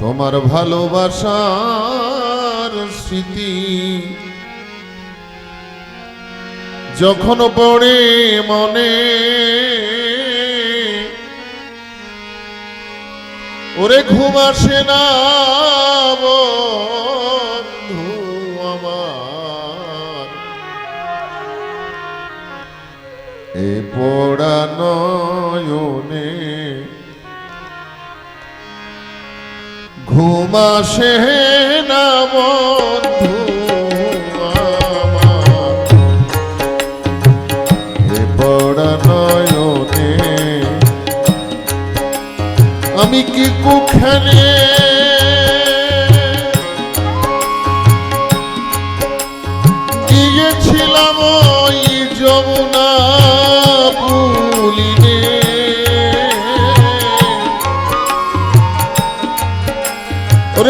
তোমার ভালোবাসার স্মৃতি। যখন পড়ে মনে ওরে ঘুম আসে না বন্ধু এ পোড়া নয়নে ঘুম আসে না বন্ধু আমার। এ পোড়া আমি কি কুখানে? গিয়েছিলাম ওই যমুনা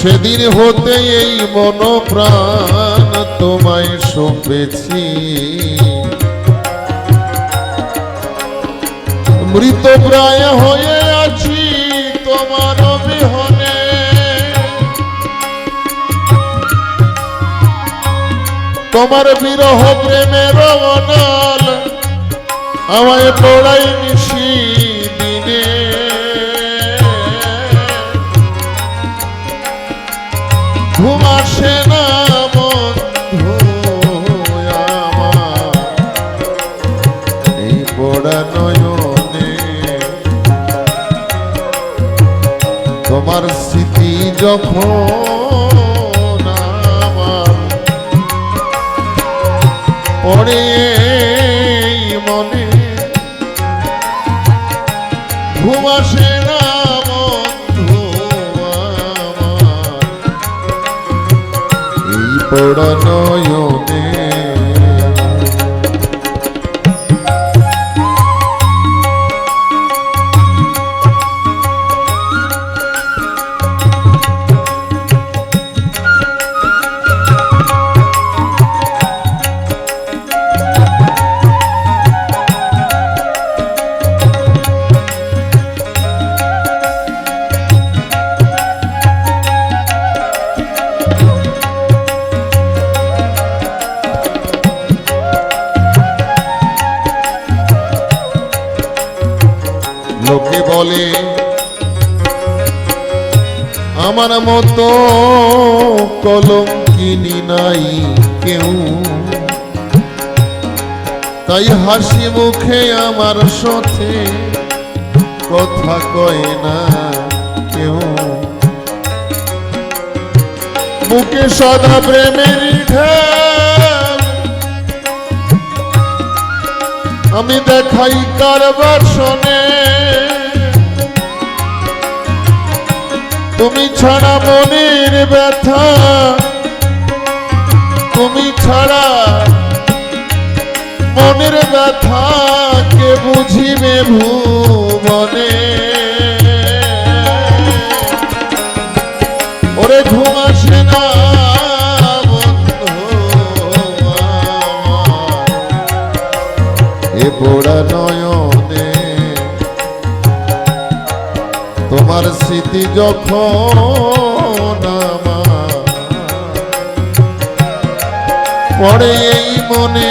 সেদিন হতে এই মন প্রাণ তোমায় সঁপেছি মৃত প্রায় হয়ে আছি তোমার বিহনে। তোমার বিরহ প্রেমের অনল আমায় পড়াই নিশি। তোমার স্মৃতি যখন এই মনে ঘুম আসে না এই পড়া লোকে বলে, আমার মতো কলম কিনি নাই কেউ। তাই হাসি মুখে আমার সাথে কথা কয় না কেউ। মুখে সদা প্রেমের আমি দেখাই কারবার শোনে। তুমি ছাড়া মনের ব্যথা, তুমি ছাড়া মনের ব্যথা কে বুঝিবে ভুবনে? ওরে ঘুম আসে না বন্ধু এ পোড়া নয়নে তোমার স্মৃতি যখন আমার পড়ে এই মনে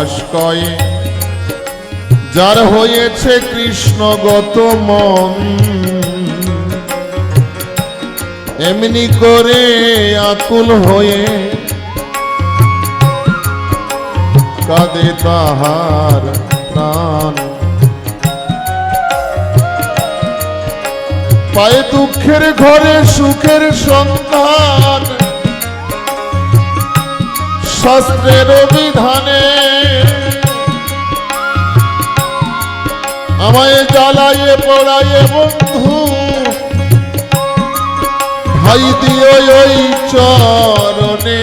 হরিদাস কয়ে। যার হয়েছে কৃষ্ণগত মন, এমনি করে আকুল হয়ে কাঁদে তাহার প্রাণ। পায়ে দুঃখের ঘরে সুখের সন্ধান শাস্ত্রের বিধানে আমায় জ্বালাইয়ে পড়াইয়ে বন্ধু। ভাই দিও ওই চরণে।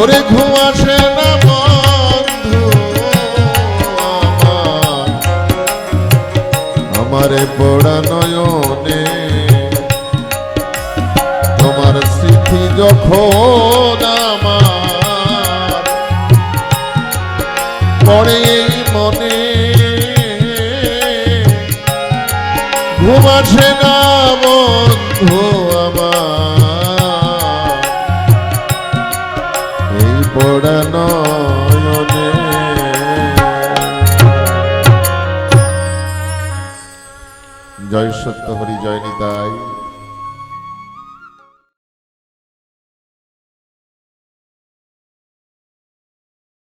ওরে ঘুমাসে না বন্ধু আমার পোড়া নয়নে। তোমার স্মৃতি যখন এই মনে। ঘুমাসে না বন্ধু আমার। এই পোড়া জয় সত্য হরি জয় নিতাই।